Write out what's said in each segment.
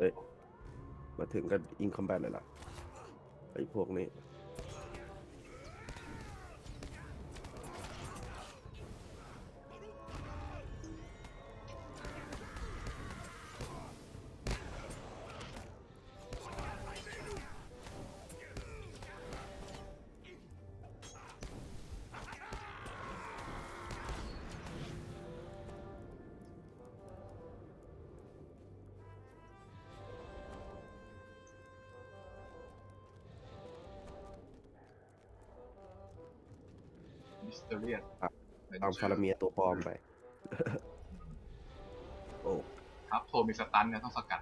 เฮ้ย มาถึงก็อิงคอมแบทเลยล่ะไอ้พวกนี้ เอาฟาราเมียตัวปลอมไป โอ้ครับโทรมีสตันเนี่ยต้องสกัด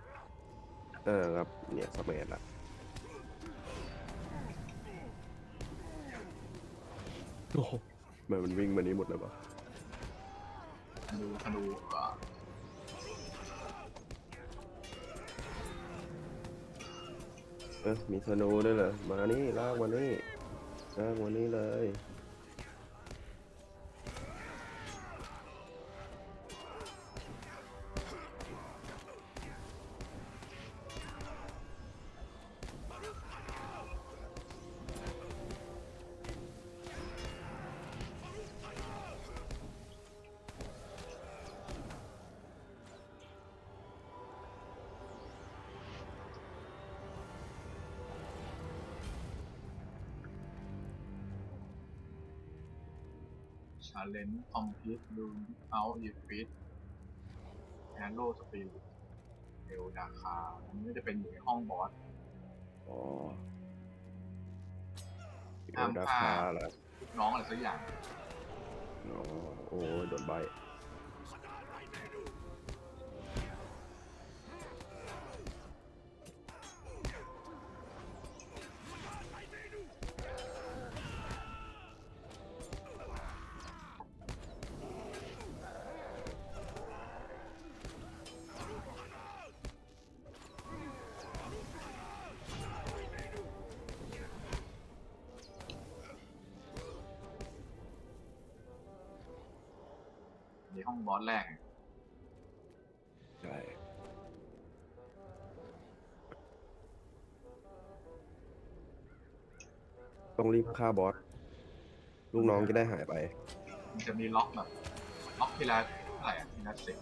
เออครับ เนี่ยสมัยละโอ้โหทำไมันมันวิ่งมานี้หมดเลยปะธนูธนูเอ่อเออมีธนูด้วยเหรอ มานี่ลากมานี่ลากมานี่เลย เลนจ์คอมพิวต์ดูเอาอีฟิตแอนโรสปิลเอลดาคาอันนี้จะเป็นอยู่ในห้องบอสอ๋อห้ามดาพลาดคาเหรอลูกน้องอะไรสักอย่าง อ๋อโอ้ยโดนใบ ในห้องบอสแรก ใช่ต้องรีบฆ่าบอส ลูกน้องจะได้หายไป มันจะมีล็อกแบบล็อกทีละเท่าไหร่อะทีละสิบ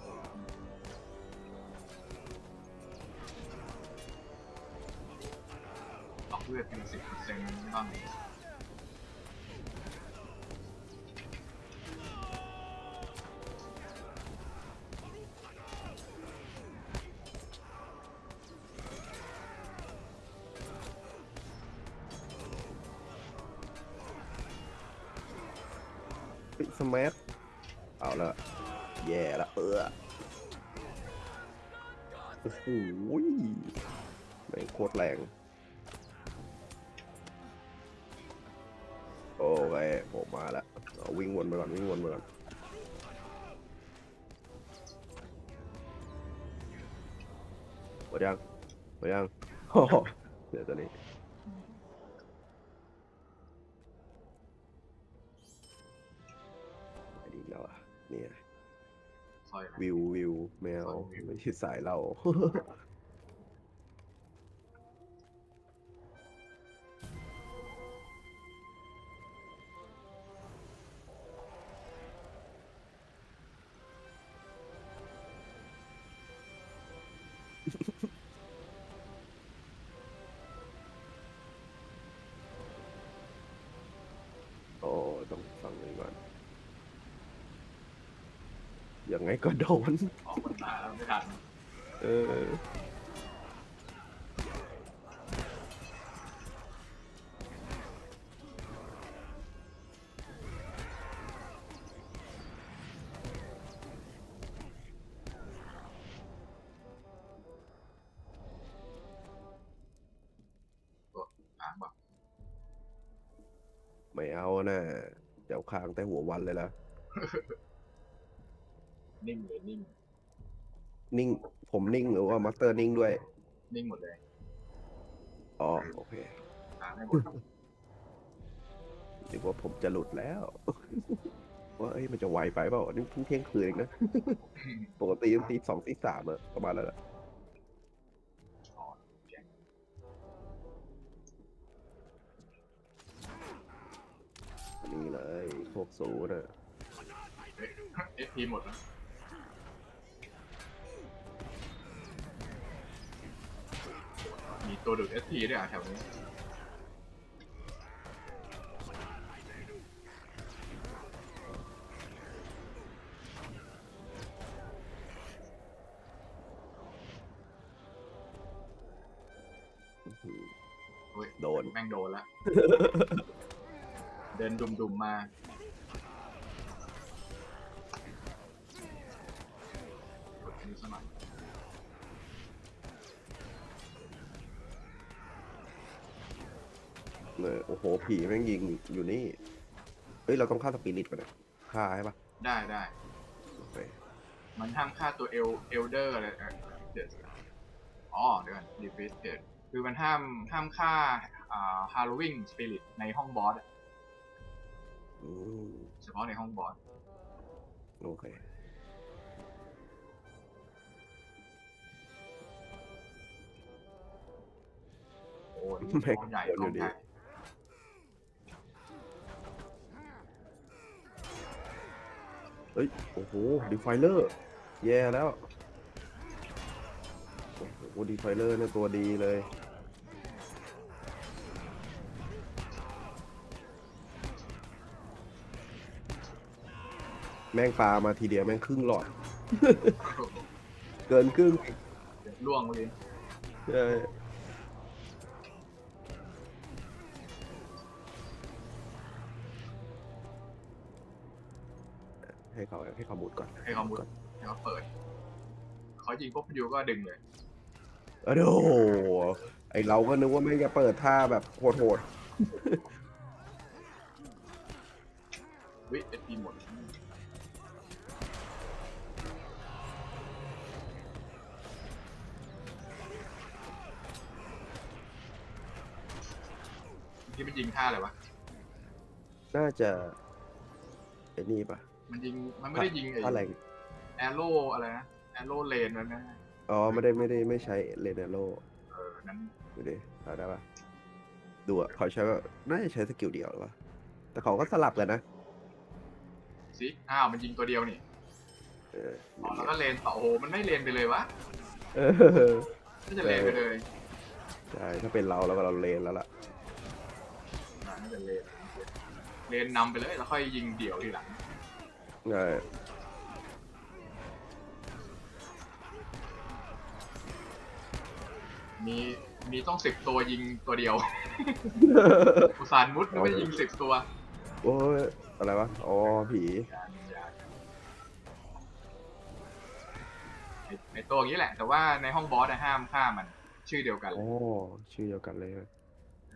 ล็อกเลือดทีละสิบเปอร์เซ็นต์บ้าง ม่งโคตรแรง โอเคผมมาแล้ววิ่งวนไปก่อนวิ่งวนไปก่อนหมดยังหมดยังโอ้โหเดี๋ยวตัวนี้ดีแล้วอะเนี่ยวิววิวแมวสอยวิวไม่ใช่สายเรา ก็โดน ออกมันมาแล้วไม่ทันเอออ่างแบบไม่เอานะเจ้าค้างแต่หัววันเลยล่ะ นิ่งเลยนิ่ง นิ่ง ผมนิ่งหรือว่ามาสเตอร์นิ่งด้วย นิ่งหมดเลยอ๋อ โอเคเดี๋ยวว่าผมจะหลุดแล้ว ว่าเอ้ยมันจะไวไปเปล่านี่เพิ่งเที่ยงคืนเองนะ ปกติยังตีสองตีสามอะประมาณแล้วแหละนี่เลยพวกสูนะเอฟพีหมดแล้ว ตัวดูดเอสพีด้วยอะแถวนี้เฮ้ยโดน แม่งโดนละ เดินดุมๆมา โอ้โห ผีแม่งยิงอยู่นี่ เฮ้ย เราต้องฆ่าสปิริตก่อนนะฆ่าใช่ปะได้ได้ โอเคมันห้ามฆ่าตัวเอลเอลเดอร์อะไรเออเดี๋ยวอ๋อเดี๋ยวก่อนดีฟิสเดคือมันห้ามห้ามฆ่าอ่าฮาโลวีนสปิริตในห้องบอสอะอืมเฉพาะในห้องบอส โอเค โอ้ยแม่งห้องใหญ่โดนอยู่ห้องดีใหญ่ เฮ้ย โอ้โหดีไฟเลอร์ แย่แล้ว โอ้โหดีไฟเลอร์เนี่ยตัวดีเลย แม่งปลามาทีเดียวแม่งครึ่งหลอด เกินครึ่งอีกเดี๋ยวล่วงเลย ใช่ เขายิงปุ๊บยูก็ดึงเลยโอ้โหไอเราก็นึกว่าแม่งจะเปิดท่าแบบโหดวิเอพีหมดที่มันยิงท่าอะไรวะ ๆน่าจะไอ้นี่ปะมันยิง มันไม่ได้ยิงไอ้ท่าแรงแอโร่อะไรนะ แอโร่เลนนั่นนะอ๋อไม่ได้ไม่ได้ไม่ใช้เลเนโรเออนั้นดูดิเอาได้ปะดูอะเขาใช้ว่าน่าจะใช้สกิลเดียวหรือปะแต่เขาก็สลับกันนะสิอ้าวมันยิงตัวเดียวนี่เอออ๋อแล้วก็เลนต่อโอ้โหมันไม่เลนไปเลยวะเออน่าจะเลนไปเลยใช่ถ้าเป็นเราแล้วก็เราเลนแล้วล่ะอ่าน่าจะเลนเลนนำไปเลยแล้วค่อยยิงเดี่ยวทีหลังใช่ มีมีต้องสิบตัวยิงตัวเดียว อุสานมุดไม่ได้ยิงสิบตัวโอ้ยอะไรวะอ๋อผีไอ้ไอตัวอย่างนี้แหละ แต่ว่าในห้องบอสอะห้ามฆ่ามัน ชื่อเดียวกันเลอ๋ยอชื่อเดียวกันเลย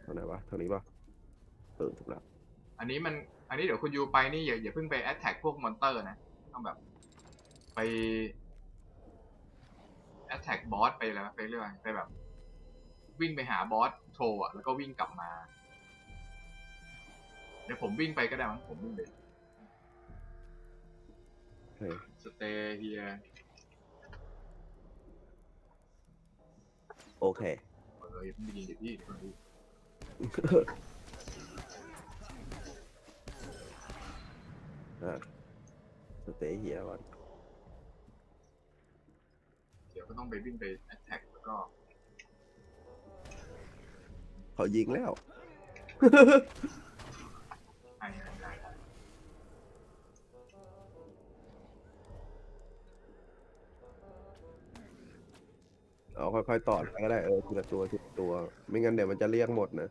เท่าไหนวะเท่านี้ปะเออถูกแล้วอันนี้มัน อันนี้เดี๋ยวคุณยูไปนี่อย่าอย่าเพิ่งไปแอตแทกพวกมอนเตอร์นะ ต้องแบบ ไปแอตแทกบอสไปแล้วไปเรื่อยไปแบบ วิ่งไปหาบอสโชว์อะแล้วก็วิ่งกลับมา เดี๋ยวผมวิ่งไปก็ได้มั้งผมวิ่งไปโอเคสเตย์เฮียโอเค เอออย่าเพิ่งไปยิงเดี๋ยวพี่เดี๋ยวคนดูอะสเตย์เฮียก่อน เดี๋ยวก็ต้องไปวิ่งไปแอตแทกแล้วก็ เขายิงแล้ว เอาค่อยๆต่อไปก็ได้เออทีละตัวทีละตัว ไม่งั้นเดี๋ยวมันจะเรียกหมดนะ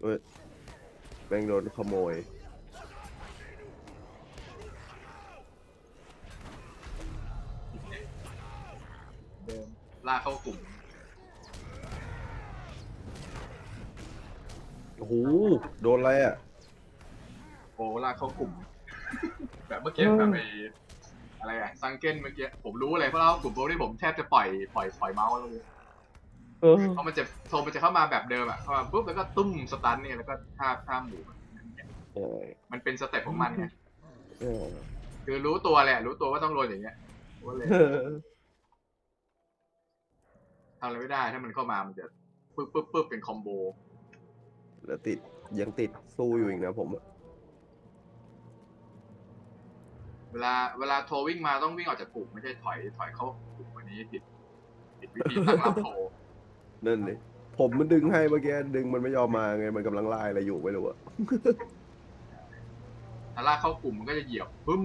เอ้ยแม่งโดนขโมย เดิมลากเข้ากลุ่มโอ้โหโดนอะไรอะ โอ้ลากเข้ากลุ่ม แบบเมื่อกี้อืมแบบไอ้อะไรอะซังเก้นเมื่อกี้ผมรู้เลยเพราะเรากลุ่มโบนี่ผมแทบจะปล่อยปล่อยปล่อยเมาส์แล้วเลยเออ เพราะมันจะโทรมันจะเข้ามาแบบเดิมอะเข้ามาปุ๊บแล้วก็ตุ้มสตันเนี่ยแล้วก็ท่าท่าหมู เออมันเป็นสเต็ปของมันไงเออคือรู้ตัวแหละ รู้ตัวว่าต้องโดนอย่างเงี้ยว่าเลยทำอะไรไม่ได้ ถ้ามันเข้ามามันจะปึ๊บปึ๊บปึ๊บเป็นคอมโบแล้วติดยังติดสู้อยู่อีกนะผมอะเวลาเวลาโทรวิ่งมาต้องวิ่งออกจากกลุ่มไม่ใช่ถอยถอยเข้ากลุ่มวันนี้ผิดผิดวิธีตั้งรับโทรนั่นเลยผมมันดึงให้เมื่อกี้ดึงมันไม่ยอมมาไงมันกำลังไล่อะไรอยู่ไม่รู้อะ ถ้าลากเข้ากลุ่มมันก็จะเหยียบปึ้ม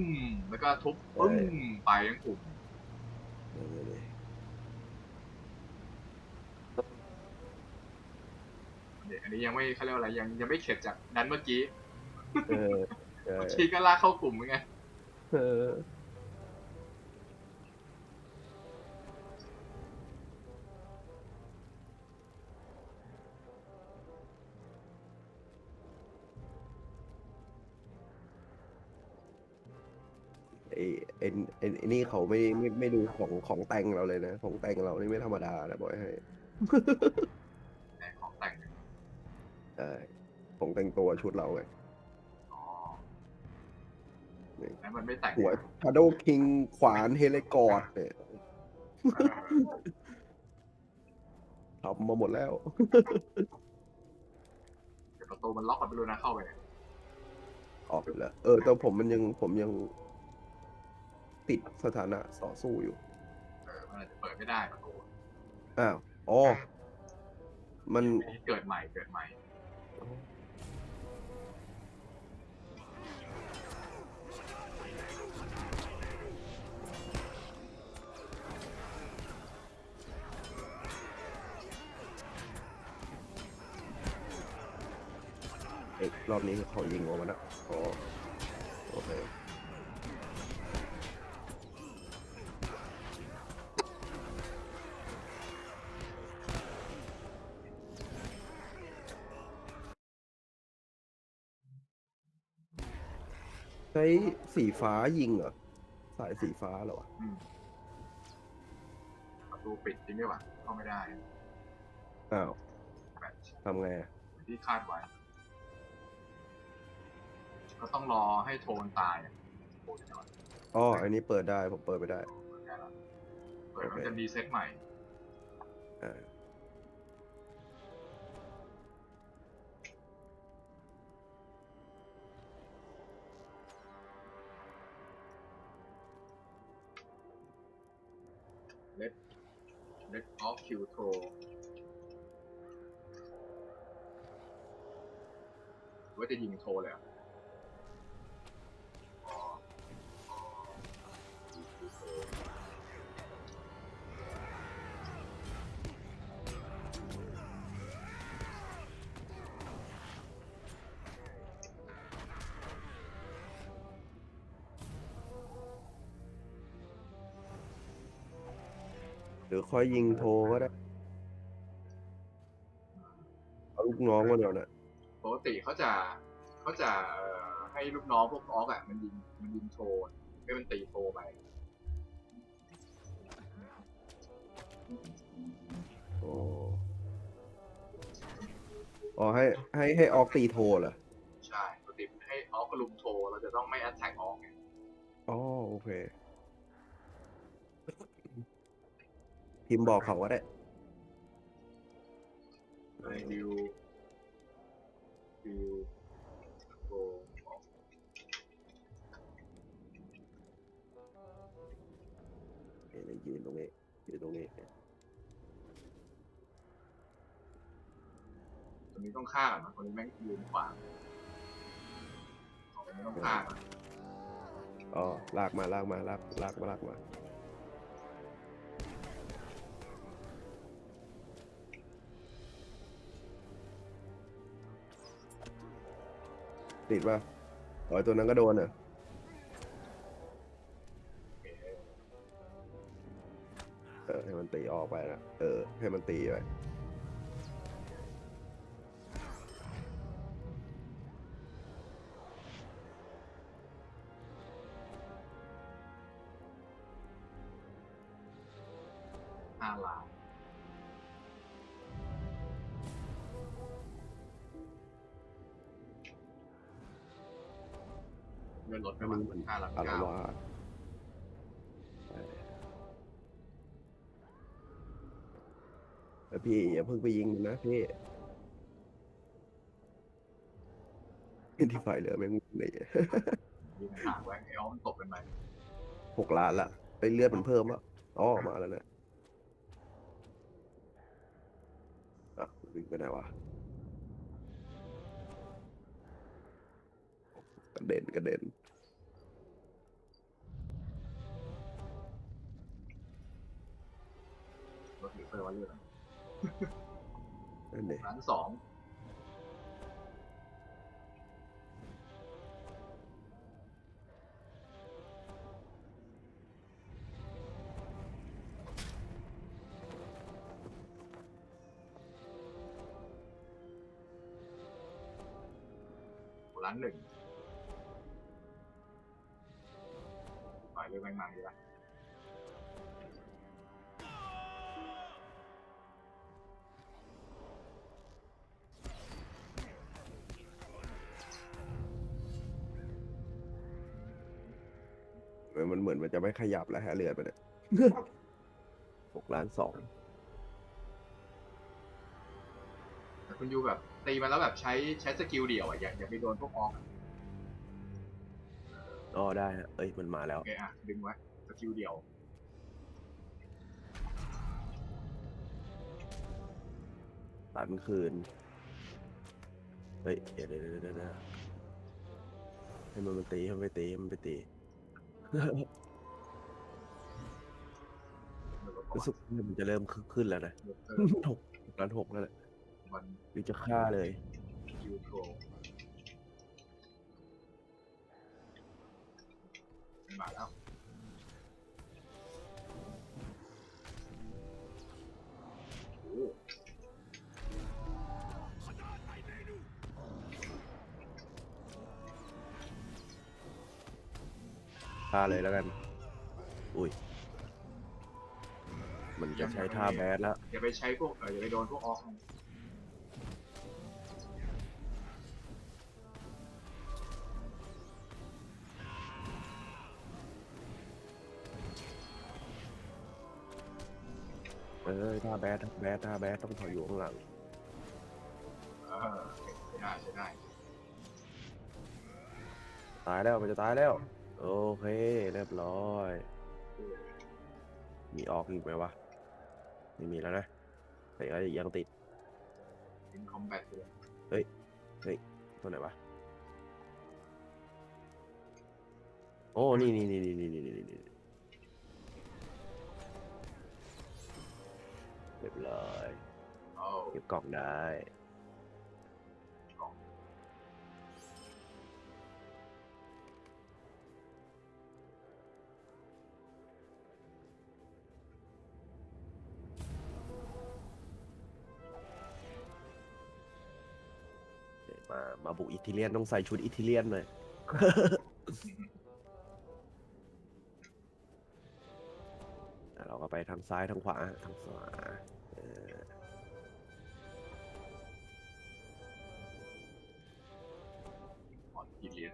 แล้วก็ทุบปึ้มไปทั้งกลุ่มนั่นเลยเนี่ยอันนี้ยังไม่เขาเรียกว่าอะไรยังยังไม่เข็ดจากนั้นเมื่อกี้เออใช่เมื่อกี้ก็ลากเข้ากลุ่มเหมือนไงเออ ไอ้ไอ้ไอ้ไอ้นี่เขาไม่ไม่ไม่ดูของของแต่งเราเลยนะของแต่งเรานี่ไม่ธรรมดานะบอกให้ในของแต่งใช่ของแต่งตัวชุดเราไงอ๋อนี่แล้วมันไม่แต่งหัวชาโดคิงขวานเฮเลกอร์ดเนี่ยเออทำมาหมดแล้วเดี๋ยวประตูมันล็อกกันไปเลยนะเข้าไปเนี่ยออกไปแล้วเออแต่ผมมันยังผมยัง ติดสถานะต่อสู้อยู่ เออมันอาจจะเปิดไม่ได้ประตูอ้าวอ๋อมัน อันนี้เกิดใหม่เกิดใหม่เอ้ยรอบนี้เขายิงออกมาแล้วอ๋อโอเค ช้สีฟ้ายิงเหรอ สายสีฟ้าเหรอวะอืมประตูปิดจริงด้วยวะเข้าไม่ได้อ้าวแบบทำไงอะเหมือนที่คาดไว้ ก็ต้องรอให้โทนตายอะโทนจะนอนอ๋ออันนี้เปิดได้ผมเปิดไม่ได้ เปิดได้แล้วเปิดมันโอเคจะรีเซ็ตใหม่ อ่า Let off Q t o ว่าจะยิงโทรเลยอะ อค่อยยิงโทรก็ได้เอาลูกน้องมาเดี๋ยวนะปกติเขาจะเขาจะเอ่อให้ลูกน้องพวกออกอะมันยิงมันยิงโทรให้มันตีโทรไปโอ้อ๋อให้ให้ให้ออกตีโทรเหรอใช่ปกติให้ออกกระลุมโทรเราจะต้องไม่แอตแทกออกไง อ๋อโอเค พิมพ์บอกเขาก็ได้ในดิวดิวโทรออกนี่ยืนตรงนี้ยืนตรงนี้ตัวนี้ต้องฆ่าก่อนนะตัวนี้แม่งยืนขวางตัวนี้ต้องฆ่าก่อนอ๋อลากมาลากมาลากลากมาลากมา ติดป่ะอ๋อตัวนั้นก็โดนอะเออให้มันตีออกไปนะเออ ให้มันตีไป ห้วัมันนเหมือนค่ารับอารเก้าวาสใช่แล้วพี่อย่าเพิ่งไปยิงมันนะพี่ที่ไฟเหลือแม่งเลย ยิงถางไว้ไอ้อ้อมนตกเป็นไปหกล้านละไปเลือดมันเพิ่มอะอ๋อมาแล้วนะอะวิ่งไปไหนวะกระเด็นกระเด็น วะเรื่อง ร้านสอง ไม่ขยับแล้วฮะเลือดมันเนี่ยหกล้านสองแต่คุณยูแบบตีมันแล้วแบบใช้ใช้สกิลเดี่ยวอะอย่าอย่าไปโดนพวกออกอะอ๋อได้ฮะเอ้ยมันมาแล้ว โอเคอะดึงไว้สกิลเดี่ยวตันคืน เฮ้ยเดี๋ยวเดี๋ยวเดี๋ยวเดี๋ยวเดี๋ยวให้มันมาตีให้มันไปตีให้มันไปตี รู้สึกว่ามันจะเริ่มขึ้นแล้วนะหกล้านหกแล้วแหละมันหรือจะฆ่าเลยยูโทรมาแล้วโอ้ฆ่าเลยแล้วกัน อุ้ย มันจะใช้ท่าแบดแล้ว อย่าไปใช้พวกเอออย่าไปโดนพวกออกนะเออท่าแบดท่าแบดท่าแบดต้องถอยอยู่ข้างหลัง เออใช้ได้ใช้ได้ตายแล้วมันจะตายแล้ว โอเค เรียบร้อย มีออกอีกไหมวะ ไม่มีแล้วนะแต่ก็ยังติดเป็นคอมแบทเลยตัวไหนวะโอ้นี่นี่นี่นี่นี่นี่นี่นี่เรียบร้อยโอ้เก็บกล่องได้ มาบุอิตาเลียนต้องใส่ชุดอิตาเลียนเลยเราก็ไปทางซ้ายทางขวาทางขวาอออีเลียน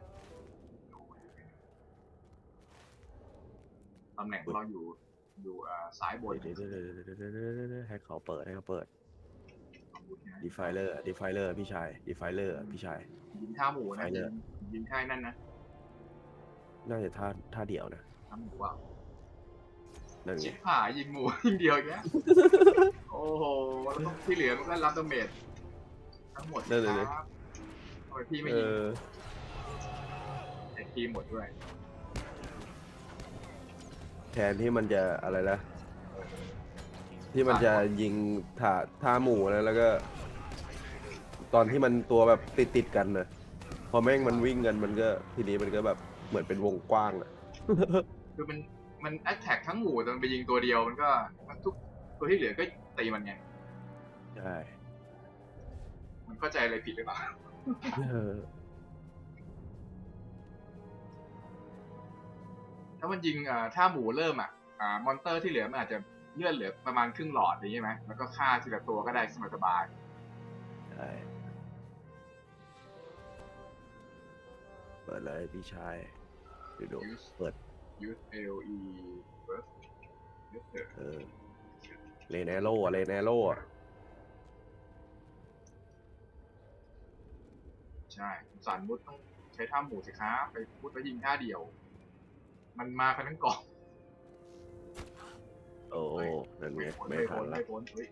ตำแหน่งเราอยู่อยู่อ่าซ้ายบนดเดี๋ยวเดี๋ยวเดี๋ยวเดี๋ยวให้เขาเปิดให้เขาเปิด ดีไฟเลอร์ดีไฟเลอร์พี่ชายดีไฟเลอร์พี่ชายยิงท่าหมูนะซ้ายเลยยิงยิงท่านั่นนะน่าจะท่าท่าเดียวนะท่าหมูว่านั่นไงชิบหายยิงหมู ยิงเดียวอย่างเงี้ยโอ้โหแล้วก็ที่เหลือมันก็รับดาเมจทั้งหมดนั่นเลยครับทำไมพี่ไม่เอยิงอไอ้ทีมหมดด้วย แทนที่มันจะอะไรนะ ที่มันจะยิงท่าท่าหมู่นะแล้วก็ ตอนที่มันตัวแบบติดติดๆกันนะพอแม่งมันวิ่งกันมันก็ทีนี้มันก็แบบเหมือนเป็นวงกว้างอะ คือมันมันแอตแทกทั้งหมู่แต่มันไปยิงตัวเดียวมันก็มันทุกตัวที่เหลือก็ตีมันไงใช่มันเข้าใจอะไรผิดหรือเปล่าเออถ้ามันยิงอ่าถ้าหมูเริ่มอะอ่ามอนเตอร์ที่เหลือมันอาจจะ เลื่อนเหลือประมาณครึ่งหลอดอย่างนี้ใช่ไหมแล้วก็ฆ่าทีละตัวก็ได้สบายใช่เปิดเลยพี่ชายๆเดี๋ยวดู use เปิด use LE burst use the เออเลนแอโร่อะเลนแอโร่อะใช่สารมุดต้องใช้ท่าหมูสิครับไปมุดไปยิงท่าเดียว มันมากันทั้งกอง โอ้นั่นไงไม่ไม่ทันนละ ไม่พ้นเฮ้ย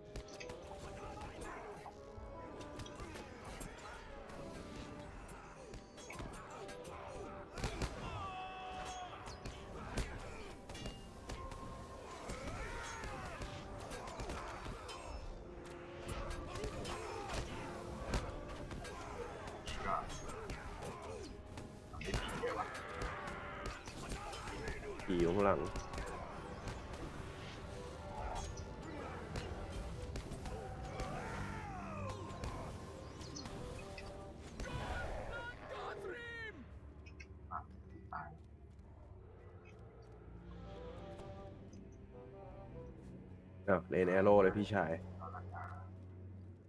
อะเลนแอโร่เลยพี่ชายเอาละนะ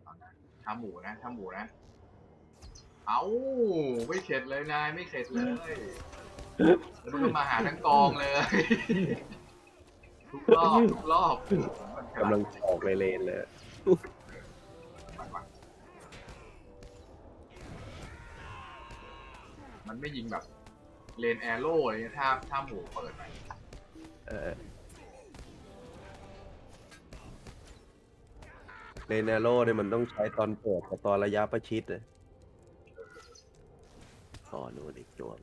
เอานะท่าหมูนะท่าหมูนะ เอาไม่เข็ดเลยนายไม่เข็ดเลยแล้วมันก็มาหาทั้งกองเลย ทุกรอบทุกรอบมันกำลังออกเลยเลนเลยมันว่ะมันไม่ยิงแบบ เลนแอโร่อะไรเงี้ยถ้าถ้าหมูเปิดไปเออ เลนแอโร่เนี่ยมันต้องใช้ตอนเปิดกับตอนระยะประชิดเลยอ๋อนู่นอีกจวง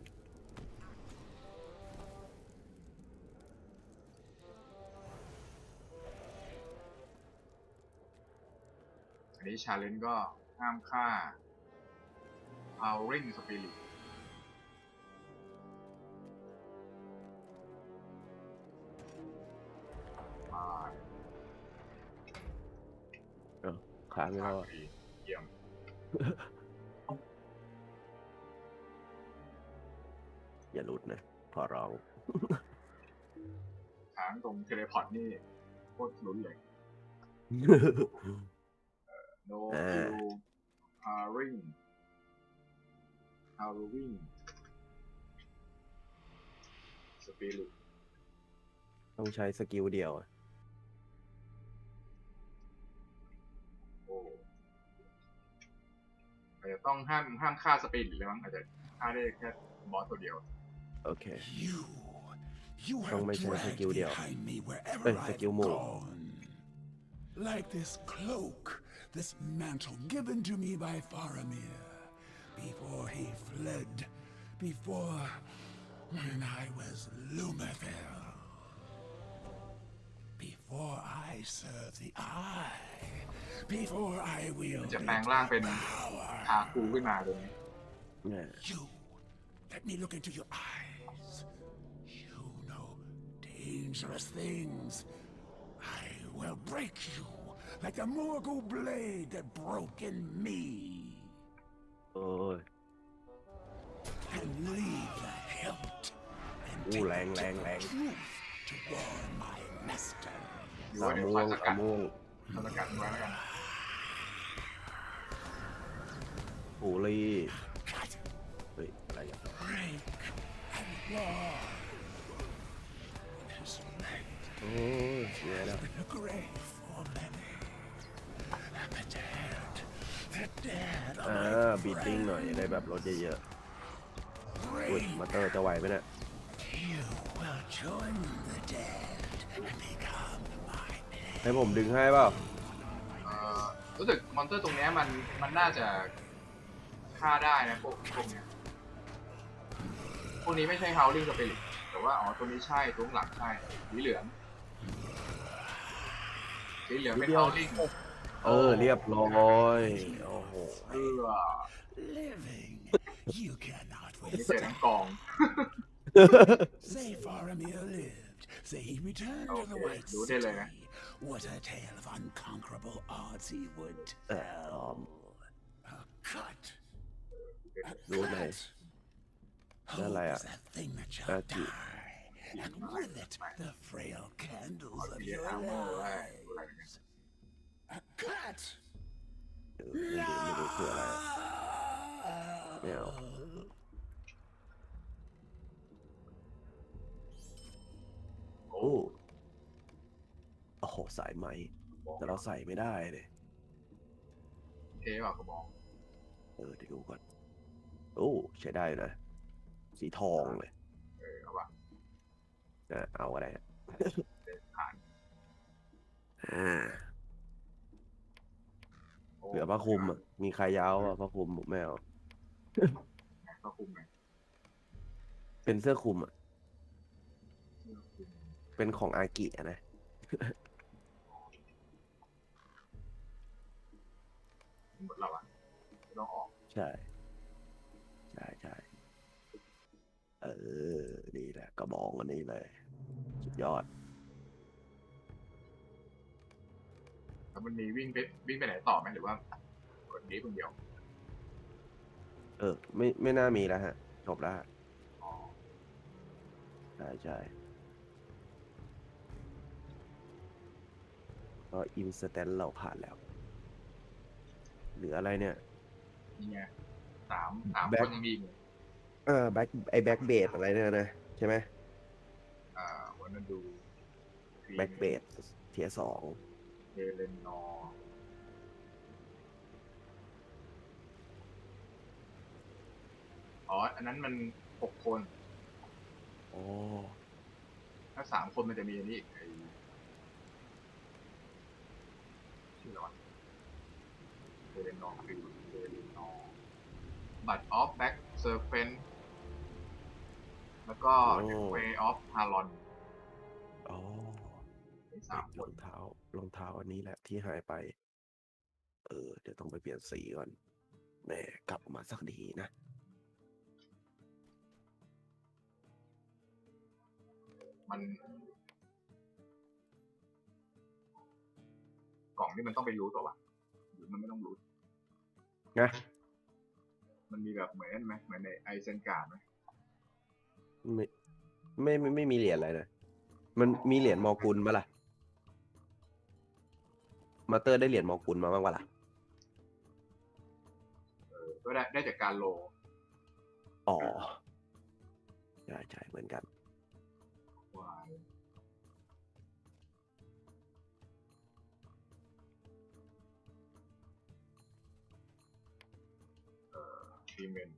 อันนี้ชาเลนจ์ก็ห้ามฆ่า powering spirit างแล้วอะเยี่ยมอย่าหลุดนะขอร้องค้างตรงเทเลพอร์ตนี่โคตรลุ้นเลย no อ่า kill powering powering spirit ต้องใช้สกิลเดียวอะ อาจจะต้องห้ามห้ามฆ่าสปิริตเลยมั้งอาจจะฆ่าได้แค่บอสตัวเดียว โอเค You, you Không have mấy chơi dragged skill điều. behind me wherever Ê, I've skill mù. gone. Like this cloak, this mantle given to me by Faramir before he fled, before when I was Lumerfell, before I served the Eye, before I จะ wielded แปลงร่างเป็น power. คาคูขึ้นมาตรงนี้ เนี่ย You, let me look into your eyes. You know dangerous things. I will break you like the Morgul blade that broke in me. โอ้ย And leave the hilt. And Ooh, take lang, the lang, lang. truth to warn my master. อยู่สาว่าเดี๋ยวม่ควงอยสสากัดม่วงคอยสกัดไว้แล้วกันหูรี่ Cut, เฮ้ยอะไรอะ break, and war. His light โอ้ยเสียแล้ว been a grave for many. The dead, the dead อ่า are บี my ดดิ้งหน่อยได้แบบรถเยอะๆ friends. อุ้ยมาเตอร์จะไหวไหมเนี่ย You will join the dead and become my pet. ให้ผมดึงให้เปล่าเอ่อรู้สึกมอนเตอร์ตรงเนี้ยมันมันน่าจะฆ่าได้นะพวกพวกเนี้ยพวกนี้ไม่ใช่ howling spirit แต่ว่าอ๋อตัวนี้ใช่ตัวข้างหลังใช่สีเหลืองสีเหลืองเป็น howling เออ เรียบร้อยโอ้โหเพื่อ Living, you cannot นี่เจอ withstand. ทั้งกอง Say Faramir lived. Say he returned to the Okay, White do det, City. Lena. What a tale of unconquerable odds he would Uh, tell. um, A cut. A Do it, cut. mate. Hope Đó là- is that thing that shall That's it. die, and with it the frail candles of เรียน your อาร์เมอร์ได้อะไร lives. A cut. เอ อไม่รู้ไม่รู้คืออะไรอะไม่เอาหสายไหม แต่เราใส่ไม่ได้เลยเท่ว่ะกระบอกเออเดี๋ยวดูก่อนโอ้ใช้ได้นะ สีทองเลยเออเอาว่ะนะเอาอะไรอะเดินผ่านอ่าโอ้เหลือผ้าคลุมอะมีใครยาวอะผ้าคลุมผมไม่เอาผ้าคลุมไงเป็นเสื้อคลุมอะ เสื้อคลุมเป็นของอากิอะนะ หมดแล้วอะไม่ต้องออกใช่ ใช่ใช่เออ นี่แหละกระบองอันนี้เลย สุดยอด แล้วมันมีวิ่งไปวิ่งไปไหนต่อไหมหรือว่าคนนี้คนเดียวเออ ไม่ไม่น่ามีแล้วฮะ จบแล้วฮะอ๋อใช่ใช่ก็อินสแตนเราผ่านแล้วเหลืออะไรเนี่ย นี่ไงสามสามแบ็ค คนยังมีอยู่เออแบ็คไอแบ็คเบดอะไรเนี่ยนะใช่ไหมอ่าวันนั้นดูแบ็คเบดเทียสองเฮเลนนอร์อ๋อ อันนั้นมันหกคนโอ้ถ้าสามคนมันจะมีอันนี้อีกไอ้ชื่ออะไรวะ เฮเลนนอร์คือเฮเลนนอร์บัตออฟแบ็กเซอร์เฟนแล้วก็เวออฟฮารอนโอ้สามครอนงเท้ารองเท้าอันนี้แหละที่หายไป เออ เดี๋ยวต้องไปเปลี่ยนสีก่อนแหมกลับมาสักดีนะ มัน กล่องนี่มันต้องไปรู้ตัววะหรือ มันไม่ต้องรู้นะมันมีแบบเหมือนนั่นไหมเหมือนในไอเซนการ์ดไหมไม่ไม่ไม่ไม่มีเหรียญอะไรนะมันมีเหรียญมอกุลมาล่ะ มาเตอร์ได้เหรียญมอกุลมาบ้างปะล่ะเออก็ได้ได้จากการโล อ๋อใช่ใช่เหมือนกัน อ่อทีเมน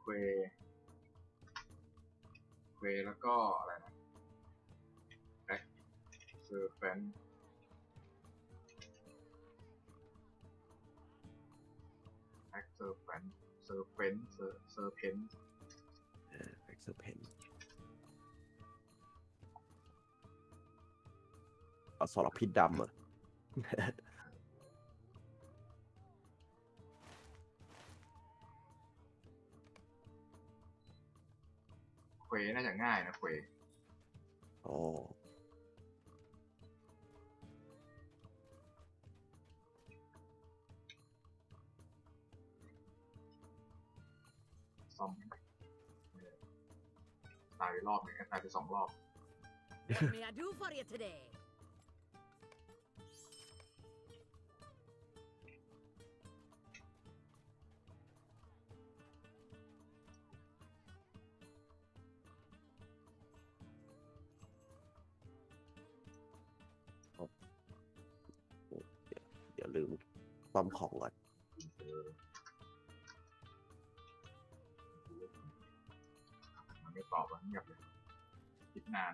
เควเควแล้วก็อะไรนะแบ็คเซอร์แฟนแบ็คเซอร์แฟนเซอร์เฟนเซอร์เซอร์เพนเออเอ็กซ์เพนเอาสรพิษดำเหรอ ควน่าจะง่ายนะเควโอ้ซ่อมเออตายไปรอบหนึ่งก็ตายไปสองรอบ What may I do for you today? อมของก่อนมันไม่ตอบว่าเงียบเลยคิดนาน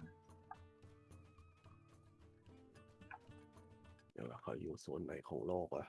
เดี๋ยวเขาอยู่โซนไหนของโลกอะ